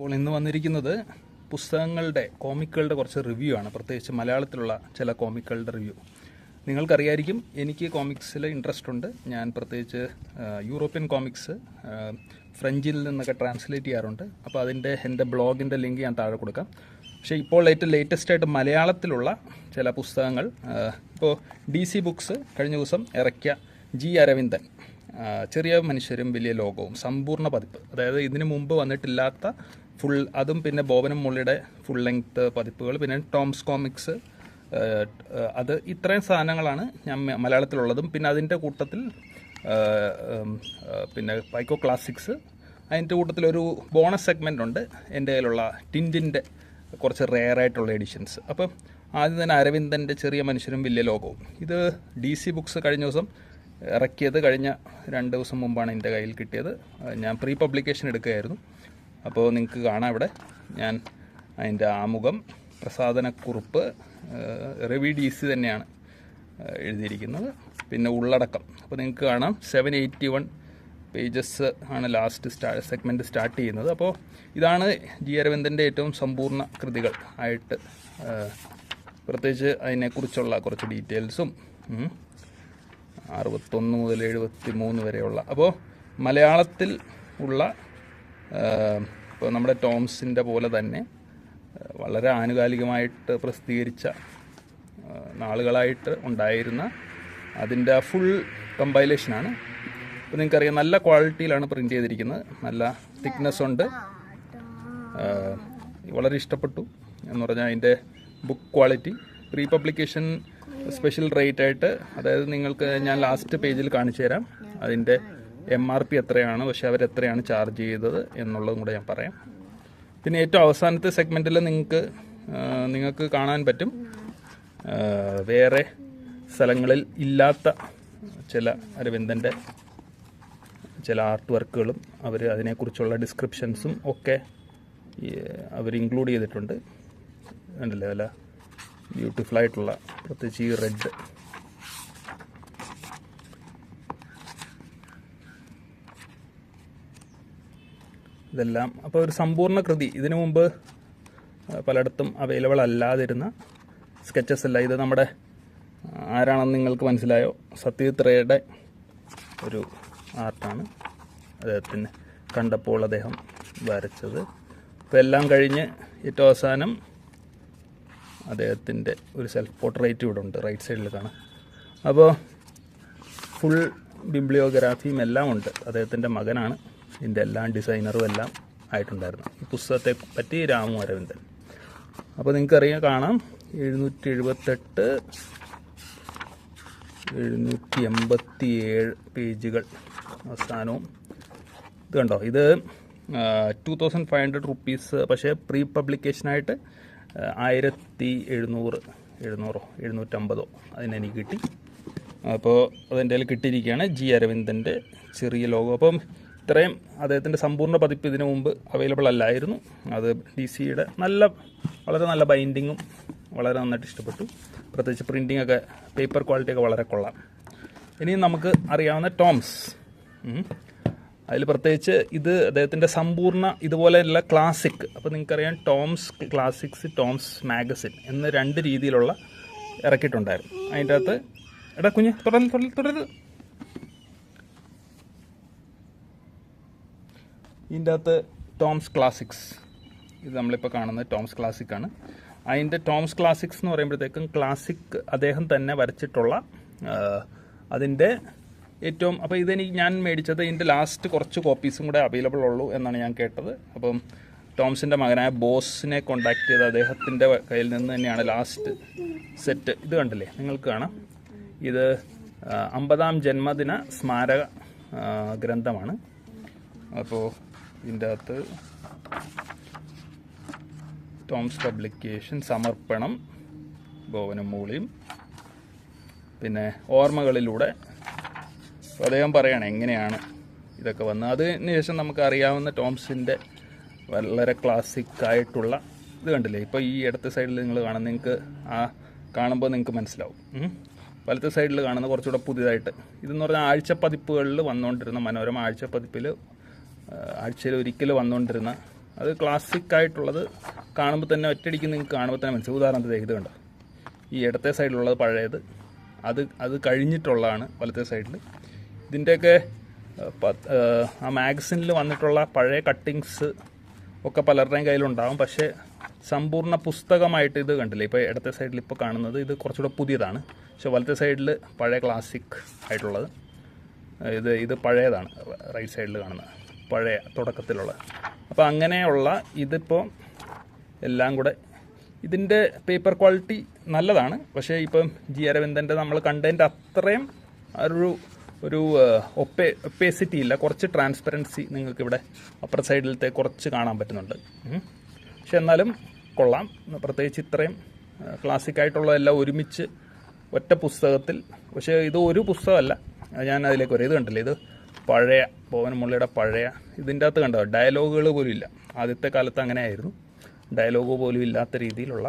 അപ്പോൾ ഇന്ന് വന്നിരിക്കുന്നത് പുസ്തകങ്ങളുടെ കോമിക്കുകളുടെ കുറച്ച് റിവ്യൂ ആണ്. പ്രത്യേകിച്ച് മലയാളത്തിലുള്ള ചില കോമിക്കുകളുടെ റിവ്യൂ നിങ്ങൾക്കറിയായിരിക്കും എനിക്ക് കോമിക്സിൽ ഇൻട്രസ്റ്റ് ഉണ്ട്. ഞാൻ പ്രത്യേകിച്ച് യൂറോപ്യൻ കോമിക്സ് ഫ്രഞ്ചിൽ നിന്നൊക്കെ ട്രാൻസ്ലേറ്റ് ചെയ്യാറുണ്ട്. അപ്പോൾ അതിന്റെ എന്റെ ബ്ലോഗിന്റെ ലിങ്ക് ഞാൻ താഴെ കൊടുക്കാം. പക്ഷേ ഇപ്പോൾ ഏറ്റവും ലേറ്റസ്റ്റ് ആയിട്ട് മലയാളത്തിലുള്ള ചില പുസ്തകങ്ങൾ ഇപ്പോൾ ഡി സി ബുക്സ് കഴിഞ്ഞ ദിവസം ഇറക്കിയ ജി അരവിന്ദൻ ചെറിയ മനുഷ്യരും വലിയ ലോകവും സമ്പൂർണ പതിപ്പ്. അതായത് ഇതിനു മുമ്പ് വന്നിട്ടില്ലാത്ത ഫുൾ അതും പിന്നെ ബോബനും മുള്ളിയുടെ ഫുൾ ലെങ്ത് പതിപ്പുകൾ പിന്നെ ടോംസ് കോമിക്സ് അത് ഇത്രയും സാധനങ്ങളാണ് ഞാൻ മലയാളത്തിലുള്ളതും. പിന്നെ അതിന്റെ കൂട്ടത്തിൽ പിന്നെ പൈക്കോ ക്ലാസിക്സ് അതിന്റെ കൂട്ടത്തിലൊരു ബോണസ് സെഗ്മെന്റ് ഉണ്ട്. എന്റെ കയ്യിലുള്ള ടിന്റിന്റെ കുറച്ച് റെയർ ആയിട്ടുള്ള എഡിഷൻസ് അപ്പം ആദ്യം തന്നെ അരവിന്ദന്റെ ചെറിയ മനുഷ്യരും വലിയ ലോകവും. ഇത് ഡി സി ബുക്സ് കഴിഞ്ഞ ദിവസം ഇറക്കിയത് കഴിഞ്ഞ രണ്ട് ദിവസം മുമ്പാണ് എന്റെ കയ്യിൽ കിട്ടിയത്. ഞാൻ പ്രീ പബ്ലിക്കേഷൻ എടുക്കുകയായിരുന്നു. അപ്പോൾ നിങ്ങൾക്ക് കാണാം ഇവിടെ ഞാൻ അതിന്റെ ആമുഖം പ്രസാദനക്കുറിപ്പ് റെവിഡീസ് തന്നെയാണ് എഴുതിയിരിക്കുന്നത്. പിന്നെ ഉള്ളടക്കം. അപ്പോൾ നിങ്ങൾക്ക് കാണാം സെവൻ എയ്റ്റി വൺ പേജസ് ആണ് ലാസ്റ്റ് സ്റ്റാ സെഗ്മെന്റ് സ്റ്റാർട്ട് ചെയ്യുന്നത്. അപ്പോൾ ഇതാണ് ജി അരവിന്ദന്റെ ഏറ്റവും സമ്പൂർണ കൃതികൾ ആയിട്ട് പ്രത്യേകിച്ച് അതിനെക്കുറിച്ചുള്ള കുറച്ച് ഡീറ്റെയിൽസും അറുപത്തൊന്ന് മുതൽ എഴുപത്തി മൂന്ന് വരെയുള്ള. അപ്പോൾ മലയാളത്തിൽ ഉള്ള ഇപ്പോൾ നമ്മുടെ ടോംസിന്റെ പോലെ തന്നെ വളരെ ആനുകാലികമായിട്ട് പ്രസിദ്ധീകരിച്ച നാളുകളായിട്ട് ഉണ്ടായിരുന്ന അതിന്റെ ഫുൾ കമ്പൈലേഷനാണ് ഇപ്പോൾ നിങ്ങൾക്കറിയാം നല്ല ക്വാളിറ്റിയിലാണ് പ്രിന്റ് ചെയ്തിരിക്കുന്നത്. നല്ല തിക്നെസ് ഉണ്ട്. വളരെ ഇഷ്ടപ്പെട്ടു എന്ന് പറഞ്ഞാൽ അതിന്റെ book quality pre publication special rate ആയിട്ട് അതായത് നിങ്ങൾക്ക് ഞാൻ ലാസ്റ്റ് പേജിൽ കാണിച്ചു തരാം അതിന്റെ എം ആർ പി എത്രയാണ് പക്ഷെ അവരെത്രയാണ് ചാർജ് ചെയ്തത് എന്നുള്ളതും കൂടെ ഞാൻ പറയാം. പിന്നെ ഏറ്റവും അവസാനത്തെ സെഗ്മെന്റിൽ നിങ്ങൾക്ക് നിങ്ങൾക്ക് കാണാൻ പറ്റും വേറെ സ്ഥലങ്ങളിൽ ഇല്ലാത്ത ചില അരവിന്ദന്റെ ചില ആർട്ട് വർക്കുകളും അവർ അതിനെക്കുറിച്ചുള്ള ഡിസ്ക്രിപ്ഷൻസും ഒക്കെ അവർ ഇൻക്ലൂഡ് ചെയ്തിട്ടുണ്ട്. ഉണ്ടല്ലേ അല്ല ബ്യൂട്ടിഫുൾ ആയിട്ടുള്ള പ്രത്യേകിച്ച് ഈ റെഡ് ഇതെല്ലാം. അപ്പോൾ ഒരു സമ്പൂർണ കൃതി. ഇതിനു മുമ്പ് പലയിടത്തും അവൈലബിൾ അല്ലാതിരുന്ന സ്കെച്ചസ് അല്ല. ഇത് നമ്മുടെ ആരാണെന്ന് നിങ്ങൾക്ക് മനസ്സിലായോ? സത്യത്രയുടെ ഒരു ആർട്ടാണ് അദ്ദേഹത്തിന് കണ്ടപ്പോൾ അദ്ദേഹം വരച്ചത്. അപ്പോൾ എല്ലാം കഴിഞ്ഞ് ഏറ്റവും അവസാനം അദ്ദേഹത്തിന്റെ ഒരു സെൽഫ് പോർട്രേറ്റ് ഇവിടെ ഉണ്ട് റൈറ്റ് സൈഡിൽ കാണാം. അപ്പോൾ ഫുൾ ബിബ്ലിയോഗ്രാഫിയും എല്ലാം ഉണ്ട്. അദ്ദേഹത്തിന്റെ മകനാണ് ഇതിന്റെ എല്ലാ ഡിസൈനറും എല്ലാം ആയിട്ടുണ്ടായിരുന്നു. ഈ പുസ്തകത്തെ പറ്റി രാമു അരവിന്ദൻ. അപ്പോൾ നിങ്ങൾക്കറിയാം കാണാം. എഴുന്നൂറ്റി എഴുപത്തെട്ട് എഴുന്നൂറ്റി എൺപത്തി ഏഴ് പേജുകൾ അവസാനവും. ഇത് കണ്ടോ? ഇത് two thousand five hundred rupees പക്ഷേ പ്രീ പബ്ലിക്കേഷനായിട്ട് ആയിരത്തി എഴുന്നൂറ് എഴുന്നൂറോ എഴുന്നൂറ്റമ്പതോ അതിനെനിക്ക് കിട്ടി. അപ്പോൾ അതെന്റെ കയ്യിൽ കിട്ടിയിരിക്കുകയാണ് ജി അരവിന്ദന്റെ ചെറിയ ലോഗോ അപ്പം ഇത്രയും അദ്ദേഹത്തിന്റെ സമ്പൂർണ പതിപ്പ് ഇതിനു മുമ്പ് അവൈലബിൾ അല്ലായിരുന്നു. അത് ഡി സിയുടെ നല്ല വളരെ നല്ല ബൈൻഡിങ്ങും വളരെ നന്നായിട്ട് ഇഷ്ടപ്പെട്ടു. പ്രത്യേകിച്ച് പ്രിന്റിംഗ് ഒക്കെ പേപ്പർ ക്വാളിറ്റി ഒക്കെ വളരെ കൊള്ളാം. ഇനി നമുക്ക് അറിയാവുന്ന ടോംസ്. അതിൽ പ്രത്യേകിച്ച് ഇത് അദ്ദേഹത്തിന്റെ സമ്പൂർണ ഇതുപോലെയുള്ള ക്ലാസിക് അപ്പോൾ നിങ്ങൾക്കറിയാം ടോംസ് ക്ലാസിക്സ് ടോംസ് മാഗസിൻ എന്ന രണ്ട് രീതിയിലുള്ള ഇറക്കിയിട്ടുണ്ടായിരുന്നു. അതിന്റെ അകത്ത് എടാ കുഞ്ഞ് തുടരൽ തുടരൽ തുടരൽ ഇതിന്റെ അകത്ത് ടോംസ് ക്ലാസിക്സ്. ഇത് നമ്മളിപ്പോൾ കാണുന്നത് ടോംസ് ക്ലാസിക് ആണ്. അതിന്റെ ടോംസ് ക്ലാസിക്സ് എന്ന് പറയുമ്പോഴത്തേക്കും ക്ലാസിക് അദ്ദേഹം തന്നെ വരച്ചിട്ടുള്ള അതിന്റെ ഏറ്റവും അപ്പോൾ ഇതെനിക്ക് ഞാൻ മേടിച്ചത് ഇതിന്റെ ലാസ്റ്റ് കുറച്ച് കോപ്പീസും കൂടെ അവൈലബിൾ ഉള്ളൂ എന്നാണ് ഞാൻ കേട്ടത്. അപ്പം ടോംസിന്റെ മകനായ ബോസിനെ കോണ്ടാക്ട് ചെയ്ത് അദ്ദേഹത്തിന്റെ കയ്യിൽ നിന്ന് തന്നെയാണ് ലാസ്റ്റ് സെറ്റ്. ഇത് കണ്ടില്ലേ? നിങ്ങൾക്ക് കാണാം. ഇത് അമ്പതാം ജന്മദിന സ്മാരക ഗ്രന്ഥമാണ്. അപ്പോൾ ഇതിന്റെ അകത്ത് ടോംസ് പബ്ലിക്കേഷൻ സമർപ്പണം ഭോവനും മൂളിയും പിന്നെ ഓർമ്മകളിലൂടെ അദ്ദേഹം പറയണം എങ്ങനെയാണ് ഇതൊക്കെ വന്നത്. അതിന് ശേഷം നമുക്ക് അറിയാവുന്ന ടോംസിന്റെ വളരെ ക്ലാസിക് ആയിട്ടുള്ള ഇത് കണ്ടില്ലേ? ഇപ്പോൾ ഈ ഇടത്തെ സൈഡിൽ നിങ്ങൾ കാണുന്ന നിങ്ങൾക്ക് ആ കാണുമ്പോൾ നിങ്ങൾക്ക് മനസ്സിലാവും. വലത്ത് സൈഡിൽ കാണുന്ന കുറച്ചുകൂടെ പുതിയതായിട്ട്. ഇതെന്ന് പറഞ്ഞാൽ ആഴ്ച പതിപ്പുകളിൽ വന്നുകൊണ്ടിരുന്ന മനോരമ ആഴ്ചപ്പതിപ്പിൽ ആഴ്ചയിൽ ഒരിക്കൽ വന്നുകൊണ്ടിരുന്ന അത് ക്ലാസിക് ആയിട്ടുള്ളത് കാണുമ്പോൾ തന്നെ ഒറ്റയടിക്ക് നിങ്ങൾക്ക് കാണുമ്പോൾ തന്നെ മനസ്സിലാവും. ഉദാഹരണത്തിൽ ഇത് കണ്ടോ? ഈ ഇടത്തെ സൈഡിലുള്ളത് പഴയത്. അത് അത് കഴിഞ്ഞിട്ടുള്ളതാണ് വലത്തെ സൈഡിൽ ഇതിന്റെയൊക്കെ ആ മാഗസിനിൽ വന്നിട്ടുള്ള പഴയ കട്ടിങ്സ് ഒക്കെ പലരുടെയും കയ്യിലുണ്ടാകും പക്ഷേ സമ്പൂർണ പുസ്തകമായിട്ട് ഇത് കണ്ടില്ല. ഇപ്പോൾ ഇടത്തെ സൈഡിൽ ഇപ്പോൾ കാണുന്നത് ഇത് കുറച്ചുകൂടെ പുതിയതാണ്. പക്ഷേ വലത്തെ സൈഡിൽ പഴയ ക്ലാസിക് ആയിട്ടുള്ളത്. ഇത് ഇത് പഴയതാണ്. റൈറ്റ് സൈഡിൽ കാണുന്നത്. പഴയ തുടക്കത്തിലുള്ള. അപ്പോൾ അങ്ങനെയുള്ള ഇതിപ്പോൾ എല്ലാം കൂടെ ഇതിന്റെ പേപ്പർ ക്വാളിറ്റി നല്ലതാണ്. പക്ഷേ ഇപ്പം ജി അരവിന്ദന്റെ നമ്മൾ കണ്ടതിന്റെ അത്രയും ഒരു ഒരു ഒപ്പേ ഒപ്പേസിറ്റി ഇല്ല. കുറച്ച് ട്രാൻസ്പെറൻസി നിങ്ങൾക്ക് ഇവിടെ അപ്പർ സൈഡിലത്തെ കുറച്ച് കാണാൻ പറ്റുന്നുണ്ട്. പക്ഷെ എന്നാലും കൊള്ളാം. പ്രത്യേകിച്ച് ഇത്രയും ക്ലാസിക്കായിട്ടുള്ളതെല്ലാം ഒരുമിച്ച് ഒറ്റ പുസ്തകത്തിൽ. പക്ഷേ ഇത് ഒരു പുസ്തകമല്ല. ഞാൻ അതിലേക്ക് വരാം ഇത് കണ്ടില്ലേ. ഇത് പഴയ പോവനമുള്ളിയുടെ മുള്ളിയുടെ പഴയ ഇതിന്റെ അകത്ത് കണ്ടോ? ഡയലോഗുകൾ പോലും ഇല്ല. ആദ്യത്തെ കാലത്ത് അങ്ങനെ ആയിരുന്നു ഡയലോഗ് പോലും ഇല്ലാത്ത രീതിയിലുള്ള.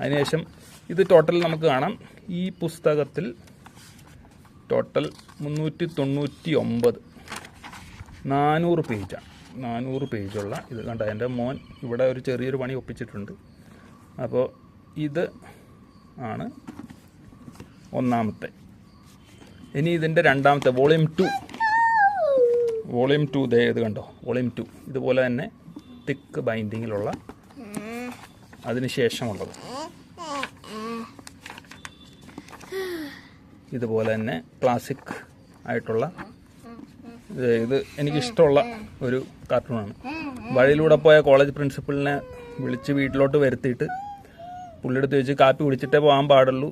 അതിനുശേഷം ഇത് ടോട്ടൽ നമുക്ക് കാണാം. ഈ പുസ്തകത്തിൽ ടോട്ടൽ മുന്നൂറ്റി തൊണ്ണൂറ്റി ഒമ്പത് നാനൂറ് പേജാണ് നാനൂറ് പേജുള്ള ഇത് കണ്ടോ? എന്റെ മോൻ ഇവിടെ ഒരു ചെറിയൊരു പണി ഒപ്പിച്ചിട്ടുണ്ട്. അപ്പോൾ ഇത് ആണ് ഒന്നാമത്തെ. ഇനി ഇതിന്റെ രണ്ടാമത്തെ വോളിയം ടു. വോളിയം ടു ദേ ഇത് കണ്ടോ? Volume two. ഇതുപോലെ തന്നെ തിക്ക് ബൈൻഡിങ്ങിലുള്ള അതിന് ശേഷമുള്ളത്. ഇതുപോലെ തന്നെ ക്ലാസിക് ആയിട്ടുള്ള ഇത് എനിക്കിഷ്ടമുള്ള ഒരു കാർട്ടൂണാണ് വഴിയിലൂടെ പോയ കോളേജ് പ്രിൻസിപ്പളിനെ വിളിച്ച് വീട്ടിലോട്ട് വരുത്തിയിട്ട് പുള്ളിയെടുത്ത് ചോദിച്ച് കാപ്പി കുടിച്ചിട്ടേ പോകാൻ പാടുള്ളൂ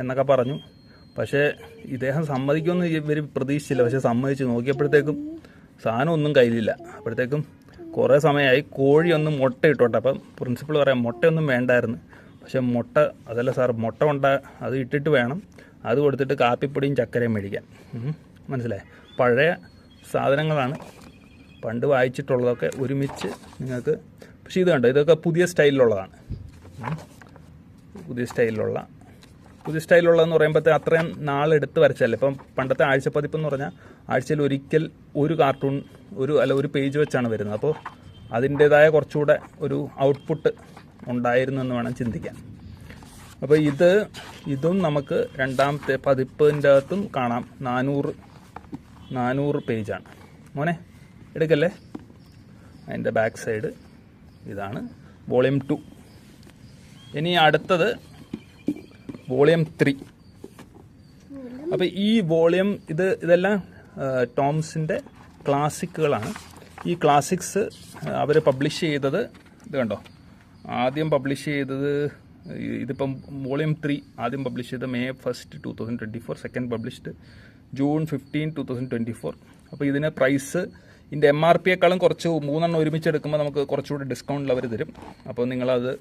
എന്നൊക്കെ പറഞ്ഞു. പക്ഷേ ഇദ്ദേഹം സമ്മതിക്കുമെന്ന് ഇവർ പ്രതീക്ഷിച്ചില്ല. പക്ഷേ സമ്മതിച്ച് നോക്കിയപ്പോഴത്തേക്കും സാധനം ഒന്നും കയ്യിലില്ല. അപ്പോഴത്തേക്കും കുറേ സമയമായി കോഴിയൊന്നും മുട്ട ഇട്ടോട്ടെ. അപ്പം പ്രിൻസിപ്പൾ പറയാം മുട്ടയൊന്നും വേണ്ടായിരുന്നു. പക്ഷെ മുട്ട അതല്ല സാർ മുട്ട കൊണ്ട അത് ഇട്ടിട്ട് വേണം. അത് കൊടുത്തിട്ട് കാപ്പിപ്പൊടിയും ചക്കരയും മേടിക്കാൻ. മനസ്സിലായി? പഴയ സാധനങ്ങളാണ് പണ്ട് വായിച്ചിട്ടുള്ളതൊക്കെ ഒരുമിച്ച് നിങ്ങൾക്ക് പക്ഷേ ഇത് കണ്ടോ? ഇതൊക്കെ പുതിയ സ്റ്റൈലിലുള്ളതാണ്. പുതിയ സ്റ്റൈലിലുള്ള പുതിയ സ്റ്റൈലുള്ളതെന്ന് പറയുമ്പോഴത്തെ അത്രയും നാളെടുത്ത് വരച്ചല്ലേ ഇപ്പം പണ്ടത്തെ ആഴ്ചപ്പതിപ്പ് എന്ന് പറഞ്ഞാൽ ആഴ്ചയിൽ ഒരിക്കൽ ഒരു കാർട്ടൂൺ ഒരു അല്ല ഒരു പേജ് വെച്ചാണ് വരുന്നത്. അപ്പോൾ അതിന്റേതായ കുറച്ചുകൂടെ ഒരു ഔട്ട്പുട്ട് ഉണ്ടായിരുന്നു എന്ന് വേണം ചിന്തിക്കാൻ. അപ്പോൾ ഇത് ഇതും നമുക്ക് രണ്ടാമത്തെ പതിപ്പിന്റെ അകത്തും കാണാം. നാനൂറ് നാനൂറ് പേജാണ് മോനെ എടുക്കല്ലേ? അതിന്റെ ബാക്ക് സൈഡ് ഇതാണ് വോളിയം ടു ഇനി അടുത്തത് വോളിയം ത്രീ. അപ്പോൾ ഈ വോളിയം ഇത് ഇതെല്ലാം ടോംസിന്റെ ക്ലാസിക്കുകളാണ്. ഈ ക്ലാസിക്സ് അവർ പബ്ലിഷ് ചെയ്തത് ഇത് കണ്ടോ? ആദ്യം പബ്ലിഷ് ചെയ്തത് ഇതിപ്പം വോളിയം ത്രീ ആദ്യം പബ്ലിഷ് ചെയ്തത് May first two thousand twenty four second published June fifteen two thousand twenty four. അപ്പോൾ ഇതിന് പ്രൈസ് ഇതിന്റെ എം ആർ പിയേക്കാളും കുറച്ച് മൂന്നെണ്ണം ഒരുമിച്ച് എടുക്കുമ്പോൾ നമുക്ക് കുറച്ചുകൂടി ഡിസ്കൗണ്ടിൽ അവർ തരും. അപ്പോൾ നിങ്ങളത്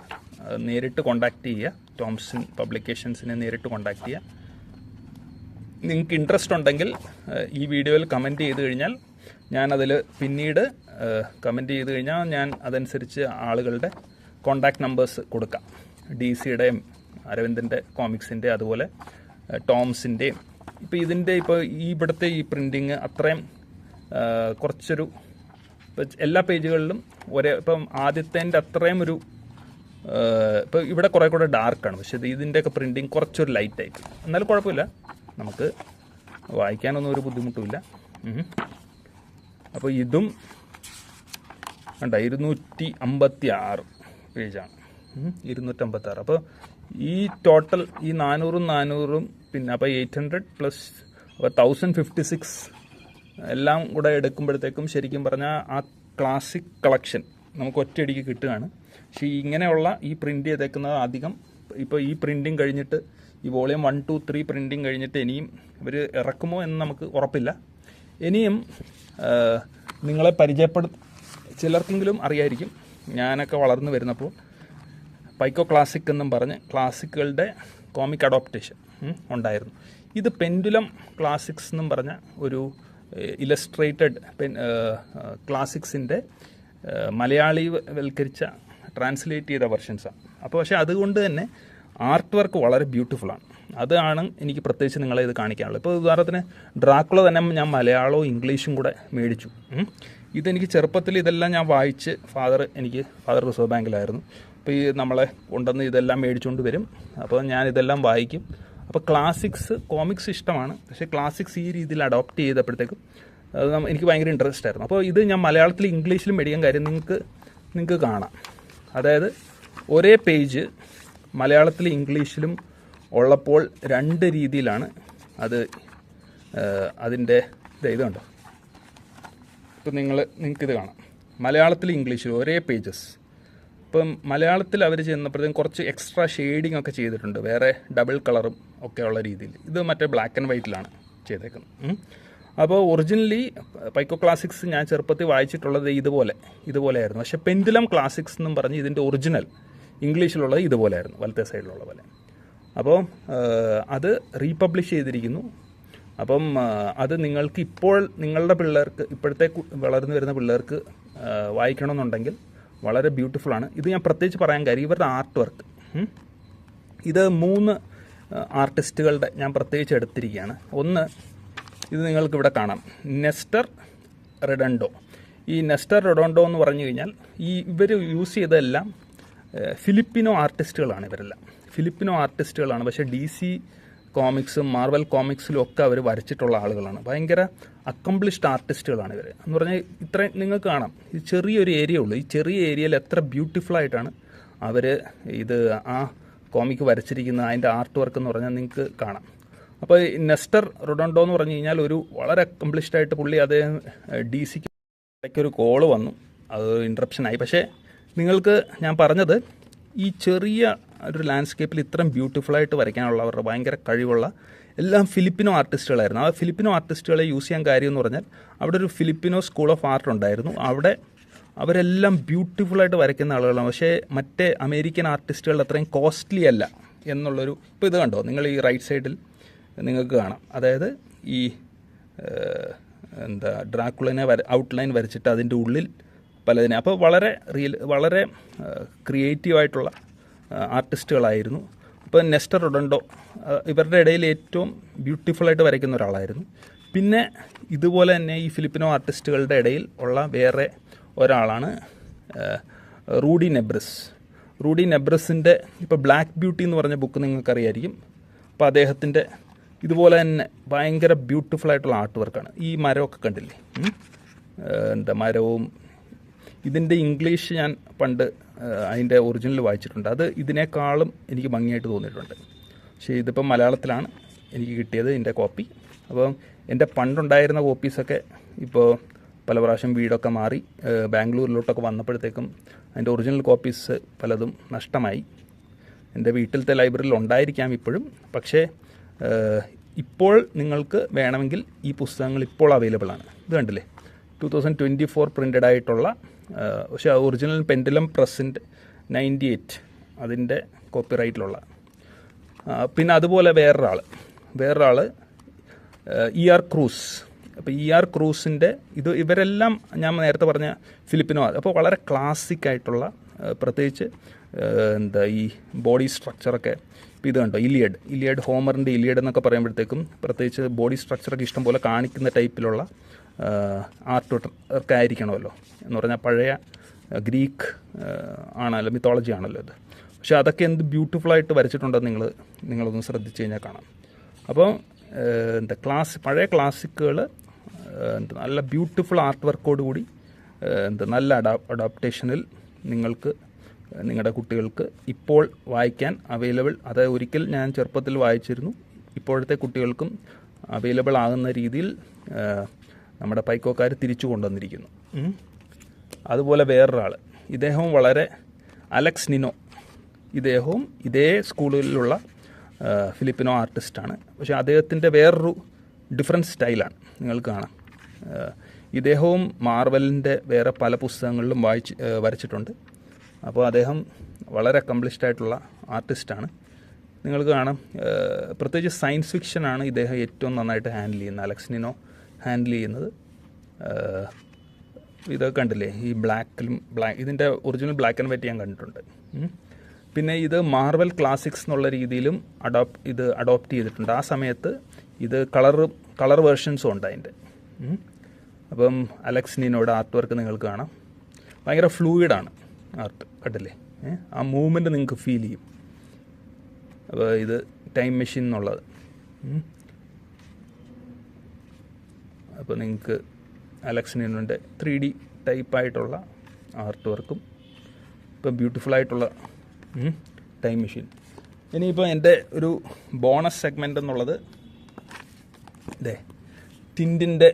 നേരിട്ട് കോൺടാക്റ്റ് ചെയ്യുക. ടോംസൺ പബ്ലിക്കേഷൻസിനെ നേരിട്ട് കോൺടാക്റ്റ് ചെയ്യുക. നിങ്ങൾക്ക് ഇൻട്രസ്റ്റ് ഉണ്ടെങ്കിൽ ഈ വീഡിയോയിൽ കമന്റ് ചെയ്ത് കഴിഞ്ഞാൽ ഞാനതിൽ പിന്നീട് കമന്റ് ചെയ്ത് കഴിഞ്ഞാൽ ഞാൻ അതനുസരിച്ച് ആളുകളുടെ കോണ്ടാക്ട് നമ്പേഴ്സ് കൊടുക്കാം. ഡി സിയുടെയും അരവിന്ദന്റെ കോമിക്സിന്റെ അതുപോലെ ടോംസിന്റെയും ഇപ്പോൾ ഇതിന്റെ ഇപ്പോൾ ഈ ഇവിടുത്തെ ഈ പ്രിന്റിങ് അത്രയും കുറച്ചൊരു എല്ലാ പേജുകളിലും ഒരേ ഇപ്പം ആദ്യത്തേന്റെ അത്രയും ഒരു ഇപ്പോൾ ഇവിടെ കുറേ കൂടെ ഡാർക്കാണ്. പക്ഷേ ഇത് ഇതിന്റെയൊക്കെ പ്രിന്റിങ് കുറച്ചൊരു ലൈറ്റ് ആയിട്ട് എന്നാലും കുഴപ്പമില്ല. നമുക്ക് വായിക്കാനൊന്നും ഒരു ബുദ്ധിമുട്ടുമില്ല. അപ്പോൾ ഇതും കണ്ട ഇരുന്നൂറ്റി അമ്പത്തി ആറ് പേജാണ്. ഇരുന്നൂറ്റമ്പത്തി ആറ് അപ്പോൾ ഈ ടോട്ടൽ ഈ നാനൂറും നാനൂറും പിന്നെ അപ്പോൾ എയ്റ്റ് ഹൺഡ്രഡ് പ്ലസ് അപ്പോൾ തൗസൻഡ് ഫിഫ്റ്റി സിക്സ് എല്ലാം കൂടെ എടുക്കുമ്പോഴത്തേക്കും ശരിക്കും പറഞ്ഞാൽ ആ ക്ലാസിക് കളക്ഷൻ നമുക്ക് ഒറ്റയടിക്ക് കിട്ടുകയാണ്. പക്ഷേ ഇങ്ങനെയുള്ള ഈ പ്രിന്റ് ചെയ്തേക്കുന്നത് അധികം ഇപ്പോൾ ഈ പ്രിന്റിങ് കഴിഞ്ഞിട്ട് ഈ volume one two three printing കഴിഞ്ഞിട്ട് ഇനിയും ഇവർ ഇറക്കുമോ എന്ന് നമുക്ക് ഉറപ്പില്ല. ഇനിയും നിങ്ങളെ പരിചയപ്പെടു ചിലർക്കെങ്കിലും അറിയായിരിക്കും. ഞാനൊക്കെ വളർന്നു വരുന്നപ്പോൾ പൈക്കോ ക്ലാസിക് എന്നും പറഞ്ഞ് ക്ലാസിക്കുകളുടെ കോമിക് അഡോപ്റ്റേഷൻ ഉണ്ടായിരുന്നു. ഇത് പെൻഡുലം ക്ലാസിക്സ് എന്നും പറഞ്ഞ ഒരു ഇലസ്ട്രേറ്റഡ് ക്ലാസിക്സിന്റെ മലയാളി വൽക്കരിച്ച ട്രാൻസ്ലേറ്റ് ചെയ്ത വെർഷൻസാണ് അപ്പോൾ പക്ഷേ അതുകൊണ്ട് തന്നെ ആർട്ട് വർക്ക് വളരെ ബ്യൂട്ടിഫുള്ളാണ് അതാണ് എനിക്ക് പ്രത്യേകിച്ച് നിങ്ങളെ ഇത് കാണിക്കാനുള്ളത്. ഇപ്പോൾ ഉദാഹരണത്തിന് ഡ്രാക്കുള തന്നെ ഞാൻ മലയാളവും ഇംഗ്ലീഷും കൂടെ മേടിച്ചു. ഇതെനിക്ക് ചെറുപ്പത്തിൽ ഇതെല്ലാം ഞാൻ വായിച്ച് ഫാദർ എനിക്ക് ഫാദർ റിസർവ് ബാങ്കിലായിരുന്നു അപ്പോൾ ഈ നമ്മളെ കൊണ്ടുവന്ന് ഇതെല്ലാം മേടിച്ചുകൊണ്ട് വരും. അപ്പോൾ ഞാൻ ഇതെല്ലാം വായിക്കും. അപ്പോൾ ക്ലാസിക്സ് കോമിക്സ് ഇഷ്ടമാണ്. പക്ഷേ ക്ലാസിക്സ് ഈ രീതിയിൽ അഡോപ്റ്റ് ചെയ്തപ്പോഴത്തേക്കും എനിക്ക് ഭയങ്കര ഇൻട്രസ്റ്റ് ആയിരുന്നു. അപ്പോൾ ഇത് ഞാൻ മലയാളത്തിൽ ഇംഗ്ലീഷിലും മേടിക്കാൻ കാര്യം നിങ്ങൾക്ക് നിങ്ങൾക്ക് കാണാം. അതായത് ഒരേ പേജ് മലയാളത്തിലും ഇംഗ്ലീഷിലും ഉള്ളപ്പോൾ രണ്ട് രീതിയിലാണ് അത് അതിന്റെ ഇത് ഇതുണ്ടോ. ഇപ്പം നിങ്ങൾ നിങ്ങൾക്കിത് കാണാം. മലയാളത്തിലും ഇംഗ്ലീഷിലും ഒരേ പേജസ് ഇപ്പം മലയാളത്തിൽ അവർ ചെന്നപ്പോഴത്തേക്കും കുറച്ച് എക്സ്ട്രാ ഷെയ്ഡിംഗ് ഒക്കെ ചെയ്തിട്ടുണ്ട്. വേറെ ഡബിൾ കളറും ഒക്കെ ഉള്ള രീതിയിൽ. ഇത് മറ്റേ ബ്ലാക്ക് ആൻഡ് വൈറ്റിലാണ് ചെയ്തേക്കുന്നത്. അപ്പോൾ ഒറിജിനലി പൈക്കോ ക്ലാസിക്സ് ഞാൻ ചെറുപ്പത്തിൽ വായിച്ചിട്ടുള്ളത് ഇതുപോലെ ഇതുപോലെയായിരുന്നു. പക്ഷേ പെൻഡുലം ക്ലാസിക്സ് എന്നും പറഞ്ഞ് ഇതിന്റെ ഒറിജിനൽ ഇംഗ്ലീഷിലുള്ളത് ഇതുപോലെയായിരുന്നു വലത്തെ സൈഡിലുള്ള പോലെ. അപ്പോൾ അത് റീപബ്ലിഷ് ചെയ്തിരിക്കുന്നു. അപ്പം അത് നിങ്ങൾക്ക് ഇപ്പോൾ നിങ്ങളുടെ പിള്ളേർക്ക് ഇപ്പോഴത്തെ വളർന്നു വരുന്ന പിള്ളേർക്ക് വായിക്കണമെന്നുണ്ടെങ്കിൽ വളരെ ബ്യൂട്ടിഫുൾ ആണ്. ഇത് ഞാൻ പ്രത്യേകിച്ച് പറയാൻ കാര്യം ഇവരുടെ ആർട്ട് വർക്ക് ഇത് മൂന്ന് ആർട്ടിസ്റ്റുകളുടെ ഞാൻ പ്രത്യേകിച്ച് എടുത്തിരിക്കുകയാണ്. ഒന്ന് ഇത് നിങ്ങൾക്ക് ഇവിടെ കാണാം. നെസ്റ്റർ റെഡണ്ടോ. ഈ നെസ്റ്റർ റെഡോണ്ടോ എന്ന് പറഞ്ഞു കഴിഞ്ഞാൽ ഈ ഇവർ യൂസ് ചെയ്തതെല്ലാം ഫിലിപ്പിനോ ആർട്ടിസ്റ്റുകളാണ് ഇവരെല്ലാം. ഫിലിപ്പിനോ ആർട്ടിസ്റ്റുകളാണ് പക്ഷേ ഡി സി കോമിക്സും മാർവൽ കോമിക്സിലും ഒക്കെ അവർ വരച്ചിട്ടുള്ള ആളുകളാണ്. ഭയങ്കര അക്കംപ്ലിഷ്ഡ് ആർട്ടിസ്റ്റുകളാണ് ഇവർ എന്ന് പറഞ്ഞാൽ ഇത്രയും നിങ്ങൾക്ക് കാണാം. ഈ ചെറിയൊരു ഏരിയ ഉള്ളൂ. ഈ ചെറിയ ഏരിയയിൽ എത്ര ബ്യൂട്ടിഫുൾ ആയിട്ടാണ് അവർ ഇത് ആ കോമിക്ക് വരച്ചിരിക്കുന്ന അതിന്റെ ആർട്ട് വർക്ക് എന്ന് പറഞ്ഞാൽ നിങ്ങൾക്ക് കാണാം. അപ്പോൾ നെസ്റ്റർ റൊഡോണ്ടോ എന്ന് പറഞ്ഞു കഴിഞ്ഞാൽ ഒരു വളരെ അക്കംപ്ലിഷ്ഡ് ആയിട്ട് പുള്ളി അദ്ദേഹം ഡി സിക്ക് ഇടയ്ക്കൊരു കോൾ വന്നു. അത് ഇൻട്രപ്ഷൻ ആയി. പക്ഷേ നിങ്ങൾക്ക് ഞാൻ പറഞ്ഞത് ഈ ചെറിയ ഒരു ലാൻഡ്സ്കേപ്പിൽ ഇത്രയും ബ്യൂട്ടിഫുൾ ആയിട്ട് വരയ്ക്കാനുള്ള അവരുടെ ഭയങ്കര കഴിവുള്ള എല്ലാം ഫിലിപ്പിനോ ആർട്ടിസ്റ്റുകളായിരുന്നു ആ ഫിലിപ്പിനോ ആർട്ടിസ്റ്റുകളെ യൂസ് ചെയ്യാൻ കാര്യം എന്ന് പറഞ്ഞാൽ അവിടെ ഒരു ഫിലിപ്പിനോ സ്കൂൾ ഓഫ് ആർട്ട് ഉണ്ടായിരുന്നു. അവിടെ അവരെല്ലാം ബ്യൂട്ടിഫുള്ളായിട്ട് വരയ്ക്കുന്ന ആളുകളാണ്. പക്ഷേ മറ്റേ അമേരിക്കൻ ആർട്ടിസ്റ്റുകളുടെ അത്രയും കോസ്റ്റ്ലി അല്ല എന്നുള്ളൊരു ഇപ്പോൾ ഇത് കണ്ടോ? നിങ്ങൾ ഈ റൈറ്റ് സൈഡിൽ നിങ്ങൾക്ക് കാണാം. അതായത് ഈ എന്താ ഡ്രാക്കുളിനെ വര ഔട്ട്ലൈൻ വരച്ചിട്ട് അതിന്റെ ഉള്ളിൽ പലതിനെ. അപ്പോൾ വളരെ റിയൽ വളരെ ക്രിയേറ്റീവായിട്ടുള്ള ആർട്ടിസ്റ്റുകളായിരുന്നു. ഇപ്പോൾ നെസ്റ്റർ റൊഡണ്ടോ ഇവരുടെ ഇടയിൽ ഏറ്റവും ബ്യൂട്ടിഫുള്ളായിട്ട് വരയ്ക്കുന്ന ഒരാളായിരുന്നു. പിന്നെ ഇതുപോലെ തന്നെ ഈ ഫിലിപ്പിനോ ആർട്ടിസ്റ്റുകളുടെ ഇടയിൽ ഉള്ള വേറെ ഒരാളാണ് റൂഡി നെബ്രസ്. റൂഡി നെബ്രസിന്റെ ഇപ്പോൾ ബ്ലാക്ക് ബ്യൂട്ടി എന്ന് പറഞ്ഞ ബുക്ക് നിങ്ങൾക്കറിയായിരിക്കും. അപ്പോൾ അദ്ദേഹത്തിന്റെ ഇതുപോലെ തന്നെ ഭയങ്കര ബ്യൂട്ടിഫുള്ളായിട്ടുള്ള ആർട്ട് വർക്കാണ് ഈ മരമൊക്കെ കണ്ടില്ലേ? എന്താ മരവും ഇതിന്റെ ഇംഗ്ലീഷ് ഞാൻ പണ്ട് അതിന്റെ ഒറിജിനൽ വായിച്ചിട്ടുണ്ട്. അത് ഇതിനേക്കാളും എനിക്ക് ഭംഗിയായിട്ട് തോന്നിയിട്ടുണ്ട്. പക്ഷേ ഇതിപ്പം മലയാളത്തിലാണ് എനിക്ക് കിട്ടിയത് എന്റെ കോപ്പി. അപ്പം എന്റെ പണ്ടുണ്ടായിരുന്ന കോപ്പീസൊക്കെ ഇപ്പോൾ പല പ്രാവശ്യം വീടൊക്കെ മാറി ബാംഗ്ലൂരിലോട്ടൊക്കെ വന്നപ്പോഴത്തേക്കും അതിന്റെ ഒറിജിനൽ കോപ്പീസ് പലതും നഷ്ടമായി. എന്റെ വീട്ടിലത്തെ ലൈബ്രറിയിൽ ഉണ്ടായിരിക്കാം ഇപ്പോഴും. പക്ഷേ ഇപ്പോൾ നിങ്ങൾക്ക് വേണമെങ്കിൽ ഈ പുസ്തകങ്ങൾ ഇപ്പോൾ അവൈലബിൾ ആണ്. ഇത് കണ്ടില്ലേ? Two thousand twenty four printed ആയിട്ടുള്ള പക്ഷേ original pendulum present ninety eight അതിന്റെ കോപ്പിറൈറ്റിലുള്ള റൈറ്റിലുള്ള പിന്നെ അതുപോലെ വേറൊരാൾ വേറൊരാൾ ഇ ആർ ക്രൂസ് അപ്പോൾ ഇ ആർ ക്രൂസിന്റെ ഇത് ഇവരെല്ലാം ഞാൻ നേരത്തെ പറഞ്ഞ ഫിലിപ്പിനോ അപ്പോൾ വളരെ ക്ലാസിക് ആയിട്ടുള്ള പ്രത്യേകിച്ച് എന്താ ഈ ബോഡി സ്ട്രക്ചറൊക്കെ ഇപ്പോൾ ഇത് കണ്ടോ? ഇലിയഡ് ഇലിയഡ് ഹോമറിന്റെ ഇലിയഡ് എന്നൊക്കെ പറയുമ്പോഴത്തേക്കും പ്രത്യേകിച്ച് ബോഡി സ്ട്രക്ചറൊക്കെ ഇഷ്ടംപോലെ കാണിക്കുന്ന ടൈപ്പിലുള്ള ആർട്ട് ഒക്കെ ആയിരിക്കണമല്ലോ എന്ന് പറഞ്ഞാൽ പഴയ ഗ്രീക്ക് ആണല്ലോ മിത്തോളജി ആണല്ലോ ഇത്. പക്ഷേ അതൊക്കെ എന്ത് ബ്യൂട്ടിഫുള്ളായിട്ട് ആയിട്ട് വരച്ചിട്ടുണ്ടെന്ന് നിങ്ങൾ നിങ്ങളൊന്ന് ശ്രദ്ധിച്ചു കഴിഞ്ഞാൽ കാണാം. അപ്പോൾ എന്താ ക്ലാസ് പഴയ ക്ലാസിക്കുകൾ എന്താ നല്ല ബ്യൂട്ടിഫുൾ ആർട്ട് വർക്കോട് കൂടി എന്താ നല്ല അഡാ അഡാപ്റ്റേഷനിൽ നിങ്ങൾക്ക് നിങ്ങളുടെ കുട്ടികൾക്ക് ഇപ്പോൾ വായിക്കാൻ അവൈലബിൾ അത് ഒരിക്കൽ ഞാൻ ചെറുപ്പത്തിൽ വായിച്ചിരുന്നു. ഇപ്പോഴത്തെ കുട്ടികൾക്കും അവൈലബിൾ ആകുന്ന രീതിയിൽ നമ്മുടെ പൈക്കോക്കാർ തിരിച്ചു കൊണ്ടുവന്നിരിക്കുന്നു. അതുപോലെ വേറൊരാൾ ഇദ്ദേഹവും വളരെ അലക്സ് നിനോ. ഇദ്ദേഹവും ഇതേ സ്കൂളിലുള്ള ഫിലിപ്പിനോ ആർട്ടിസ്റ്റാണ്. പക്ഷേ അദ്ദേഹത്തിന്റെ വേറൊരു ഡിഫറെന്റ് സ്റ്റൈലാണ് നിങ്ങൾക്ക് കാണാം. ഇദ്ദേഹവും മാർവലിന്റെ വേറെ പല പുസ്തകങ്ങളിലും വായിച്ച് വരച്ചിട്ടുണ്ട്. അപ്പോൾ അദ്ദേഹം വളരെ അക്കംപ്ലിഷ്ഡ് ആയിട്ടുള്ള ആർട്ടിസ്റ്റാണ്. നിങ്ങൾക്ക് കാണാം പ്രത്യേകിച്ച് സയൻസ് ഫിക്ഷനാണ് ഇദ്ദേഹം ഏറ്റവും നന്നായിട്ട് ഹാൻഡിൽ ചെയ്യുന്നത്. അലക്സിനിനോ ഹാൻഡിൽ ചെയ്യുന്നത്. ഇതൊക്കെ കണ്ടില്ലേ? ഈ ബ്ലാക്കിലും ബ്ലാക്ക് ഇതിന്റെ ഒറിജിനൽ ബ്ലാക്ക് ആൻഡ് വൈറ്റ് ഞാൻ കണ്ടിട്ടുണ്ട്. പിന്നെ ഇത് മാർവൽ ക്ലാസിക്സ് എന്നുള്ള രീതിയിലും അഡോപ് ഇത് അഡോപ്റ്റ് ചെയ്തിട്ടുണ്ട്. ആ സമയത്ത് ഇത് കളർ കളർ വേർഷൻസും ഉണ്ട് അതിന്റെ. അപ്പം അലക്സിനോട് ആർട്ട് വർക്ക് നിങ്ങൾക്ക് കാണാം. ഭയങ്കര ഫ്ലൂയിഡാണ് ആർട്ട് കണ്ടില്ലേ? ആ മൂവ്മെന്റ് നിങ്ങൾക്ക് ഫീൽ ചെയ്യും. അപ്പോൾ ഇത് ടൈം മെഷീൻ എന്നുള്ളത്. അപ്പോൾ നിങ്ങൾക്ക് അലക്സിനുണ്ട് ത്രീ ഡി ടൈപ്പായിട്ടുള്ള ആർട്ട് വർക്കും ഇപ്പം ബ്യൂട്ടിഫുൾ ആയിട്ടുള്ള ടൈം മെഷീൻ ഇനിയിപ്പോൾ എന്റെ ഒരു ബോണസ് സെഗ്മെന്റ് എന്നുള്ളത് ഇതേ ടിന്റിന്റെ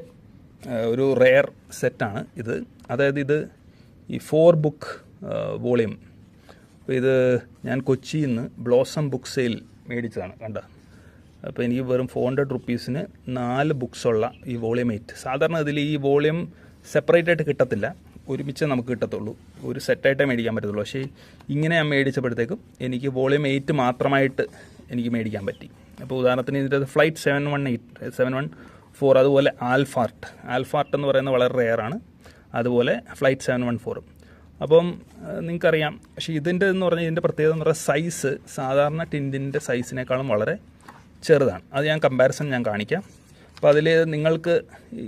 ഒരു റെയർ സെറ്റാണ് ഇത്. അതായത് ഇത് ഈ ഫോർ ബുക്ക് വോളിയം ഇത് ഞാൻ കൊച്ചിയിൽ നിന്ന് ബ്ലോസം ബുക്ക് സെയിൽ മേടിച്ചതാണ് കണ്ട? അപ്പോൾ എനിക്ക് വെറും ഫോർ ഹൺഡ്രഡ് റുപ്പീസിന് നാല് ബുക്സുള്ള ഈ വോളിയം എയ്റ്റ് സാധാരണ ഇതിൽ ഈ വോളിയം സെപ്പറേറ്റ് ആയിട്ട് കിട്ടത്തില്ല. ഒരുമിച്ച് നമുക്ക് കിട്ടത്തുള്ളൂ. ഒരു സെറ്റായിട്ടേ മേടിക്കാൻ പറ്റത്തുള്ളൂ. പക്ഷേ ഇങ്ങനെ ഞാൻ മേടിച്ചപ്പോഴത്തേക്കും എനിക്ക് വോളിയം എയ്റ്റ് മാത്രമായിട്ട് എനിക്ക് മേടിക്കാൻ പറ്റി. അപ്പോൾ ഉദാഹരണത്തിന് ഇതിന്റെ flight seven one eight seven one four അതുപോലെ ആൽഫാർട്ട് ആൽഫാർട്ട് എന്ന് പറയുന്നത് വളരെ റെയറാണ് അതുപോലെ ഫ്ലൈറ്റ് സെവൻ വൺ ഫോറും അപ്പം നിങ്ങൾക്കറിയാം. പക്ഷേ ഇതിന്റെ എന്ന് പറഞ്ഞാൽ ഇതിന്റെ പ്രത്യേകത എന്ന് പറഞ്ഞാൽ സൈസ് സാധാരണ ടിന്റിന്റെ സൈസിനേക്കാളും വളരെ ചെറുതാണ്. അത് ഞാൻ കമ്പാരിസൺ ഞാൻ കാണിക്കാം. അപ്പോൾ അതിൽ നിങ്ങൾക്ക്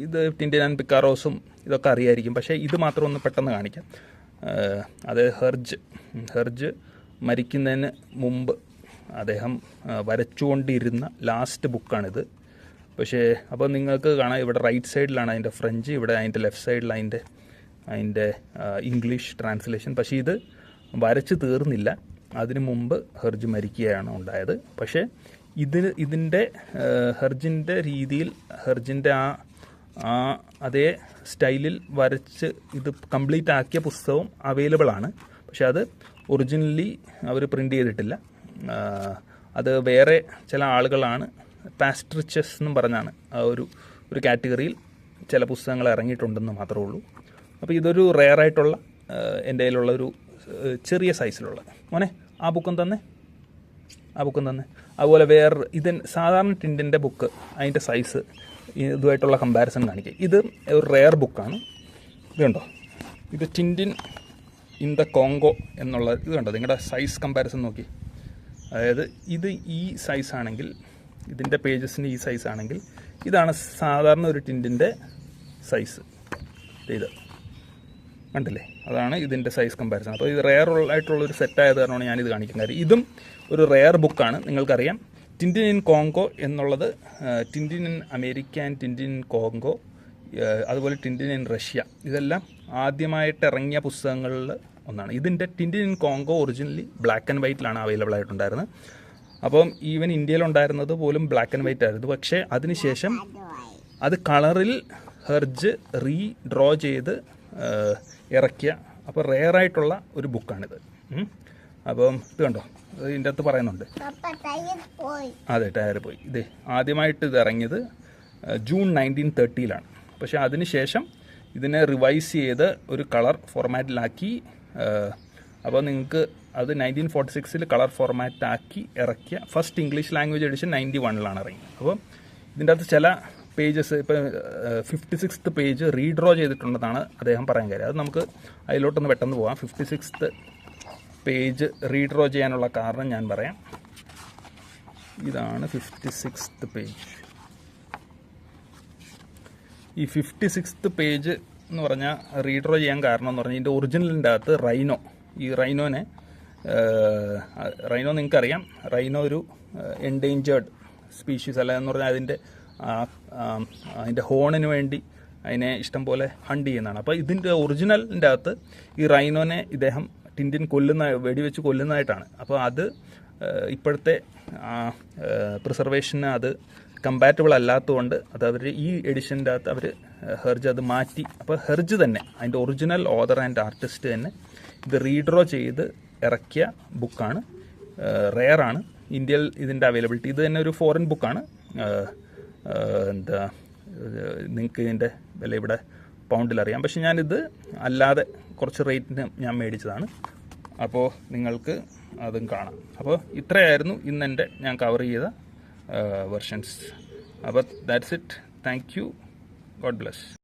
ഇത് ആൻഡ് പിക്കാറോസും ഇതൊക്കെ അറിയായിരിക്കും. പക്ഷേ ഇത് മാത്രം ഒന്ന് പെട്ടെന്ന് കാണിക്കാം. അത് ഹെർജ് ഹെർജ് മരിക്കുന്നതിന് മുമ്പ് അദ്ദേഹം വരച്ചുകൊണ്ടിരുന്ന ലാസ്റ്റ് ബുക്കാണിത് പക്ഷേ അപ്പോൾ നിങ്ങൾക്ക് കാണാം ഇവിടെ റൈറ്റ് സൈഡിലാണ് അതിന്റെ ഫ്രഞ്ച് ഇവിടെ അതിന്റെ ലെഫ്റ്റ് സൈഡിൽ അതിന്റെ അതിന്റെ ഇംഗ്ലീഷ് ട്രാൻസ്ലേഷൻ പക്ഷേ ഇത് വരച്ച് തീർന്നില്ല. അതിനു മുമ്പ് ഹെർജ് മരിക്കുകയാണ് ഉണ്ടായത്. പക്ഷേ ഇതിന് ഇതിന്റെ ഹെർജിന്റെ രീതിയിൽ ഹെർജിന്റെ ആ ആ അതേ സ്റ്റൈലിൽ വരച്ച് ഇത് കംപ്ലീറ്റ് ആക്കിയ പുസ്തകവും അവൈലബിൾ ആണ്. പക്ഷെ അത് ഒറിജിനലി അവർ പ്രിന്റ് ചെയ്തിട്ടില്ല. അത് വേറെ ചില ആളുകളാണ് പാസ്ട്രിച്ചസ് എന്നും പറഞ്ഞാണ് ആ ഒരു ഒരു കാറ്റഗറിയിൽ ചില പുസ്തകങ്ങൾ ഇറങ്ങിയിട്ടുണ്ടെന്ന് മാത്രമേ ഉള്ളൂ. അപ്പോൾ ഇതൊരു ആ, എന്റെ കയ്യിലുള്ള ഒരു ചെറിയ സൈസിലുള്ള മോനെ ആ ബുക്കും തന്നെ. ആ ബുക്കും തന്നെ. അതുപോലെ വേറെ ഇതിൻ സാധാരണ ടിന്റിന്റെ ബുക്ക് അതിന്റെ സൈസ് ഇതുമായിട്ടുള്ള കമ്പാരിസൺ കാണിക്കുക ഇത് ഒരു റെയർ ബുക്കാണ് ഇത് കണ്ടോ? ഇത് ടിന്റിൻ ഇൻ ദ കോങ്കോ എന്നുള്ള ഇത് കണ്ടോ? നിങ്ങളുടെ സൈസ് കമ്പാരിസൺ നോക്കി. അതായത് ഇത് ഈ സൈസ് ആണെങ്കിൽ ഇതിന്റെ പേജസിന് ഈ സൈസ് ആണെങ്കിൽ ഇതാണ് സാധാരണ ഒരു ടിന്റിന്റെ സൈസ് ഇത് കണ്ടില്ലേ? അതാണ് ഇതിന്റെ സൈസ് കമ്പാരിസൺ അപ്പോൾ ഇത് റെയർ ആയിട്ടുള്ള ഒരു സെറ്റ് ആയത് കാരണമാണ് ഞാനിത് കാണിക്കാൻ കാര്യം ഇതും ഒരു റെയർ ബുക്കാണ് നിങ്ങൾക്കറിയാം. ടിന്റിൻ ഇൻ കോങ്കോ എന്നുള്ളത് Tintin in America and Tintin in Congo അതുപോലെ ടിന്റിൻ ഇൻ റഷ്യ ഇതെല്ലാം ആദ്യമായിട്ട് ഇറങ്ങിയ പുസ്തകങ്ങളിൽ ഒന്നാണ്. ഇതിന്റെ Tintin in Congo originally black and വൈറ്റിലാണ് available ആയിട്ടുണ്ടായിരുന്നത്. അപ്പം ഈവൻ ഇന്ത്യയിലുണ്ടായിരുന്നത് പോലും ബ്ലാക്ക് ആൻഡ് വൈറ്റ് ആയിരുന്നു. പക്ഷേ അതിനുശേഷം അത് കളറിൽ ഹെർജ് റീ ഡ്രോ ചെയ്ത് ഇറക്കിയ അപ്പോൾ റെയർ ആയിട്ടുള്ള ഒരു ബുക്കാണിത്. അപ്പം ഇത് കണ്ടോ? ഇത് ഇതിന്റെ അകത്ത് പറയുന്നുണ്ട്. അതെ ടയർ പോയി. ഇത് ആദ്യമായിട്ട് ഇത് ഇറങ്ങിയത് ജൂൺ നയന്റീൻ തേർട്ടിയിലാണ് പക്ഷേ അതിനുശേഷം ഇതിനെ റിവൈസ് ചെയ്ത് ഒരു കളർ ഫോർമാറ്റിലാക്കി അപ്പോൾ നിങ്ങൾക്ക് അത് നയന്റീൻ ഫോർട്ടി സിക്സിൽ കളർ ഫോർമാറ്റാക്കി ഇറക്കിയ first English language edition ninety വണ്ണിലാണ് ഇറങ്ങിയത്. അപ്പോൾ ഇതിന്റെ അകത്ത് ചില പേജസ് ഇപ്പം ഫിഫ്റ്റി സിക്സ്ത് പേജ് റീഡ്രോ ചെയ്തിട്ടുണ്ടെന്നാണ് അദ്ദേഹം പറയാൻ കാര്യം. അത് നമുക്ക് അതിലോട്ടൊന്ന് പെട്ടെന്ന് പോകാം ഫിഫ്റ്റി സിക്സ്ത് പേജ് റീഡ്രോ ചെയ്യാനുള്ള കാരണം ഞാൻ പറയാം. ഇതാണ് ഫിഫ്റ്റി സിക്സ്ത് പേജ് ഈ ഫിഫ്റ്റി സിക്സ്ത് പേജ് എന്ന് പറഞ്ഞാൽ റീഡ്രോ ചെയ്യാൻ കാരണം എന്ന് പറഞ്ഞാൽ ഇതിന്റെ ഒറിജിനലിന്റെ അകത്ത് റൈനോ ഈ റൈനോനെ റൈനോ നിങ്ങൾക്കറിയാം. റൈനോ ഒരു എൻഡേഞ്ചേർഡ് സ്പീഷീസ് അല്ല എന്ന് പറഞ്ഞാൽ അതിന്റെ അതിന്റെ ഹോണിന് വേണ്ടി അതിനെ ഇഷ്ടം പോലെ ഹണ്ട് ചെയ്യുന്നതാണ്. അപ്പോൾ ഇതിന്റെ ഒറിജിനലിന്റെ അകത്ത് ഈ റൈനോനെ ഇദ്ദേഹം ടിന്റിൻ കൊല്ലുന്ന വെടിവെച്ച് കൊല്ലുന്നതായിട്ടാണ്. അപ്പോൾ അത് ഇപ്പോഴത്തെ പ്രിസർവേഷന് അത് കമ്പാറ്റബിൾ അല്ലാത്തതുകൊണ്ട് അത് അവർ ഈ എഡിഷന്റെ അകത്ത് അവർ ഹെർജ് അത് മാറ്റി. അപ്പോൾ ഹെർജ് തന്നെ അതിന്റെ ഒറിജിനൽ ഓതർ ആൻഡ് ആർട്ടിസ്റ്റ് തന്നെ ഇത് റീഡ്രോ ചെയ്ത് ഇറക്കിയ ബുക്കാണ് റെയറാണ് ഇന്ത്യയിൽ ഇതിന്റെ അവൈലബിലിറ്റി ഇത് തന്നെ ഒരു ഫോറിൻ ബുക്കാണ് എന്താ നിങ്ങൾക്ക് ഇതിന്റെ വില ഇവിടെ പൗണ്ടിൽ അറിയാം. പക്ഷെ ഞാനിത് അല്ലാതെ കുറച്ച് റേറ്റിന് ഞാൻ മേടിച്ചതാണ്. അപ്പോൾ നിങ്ങൾക്ക് അതും കാണാം. അപ്പോൾ ഇത്രയായിരുന്നു ഇന്ന് എന്റെ ഞാൻ കവർ ചെയ്ത വെർഷൻസ് അപ്പോൾ that's it thank you God bless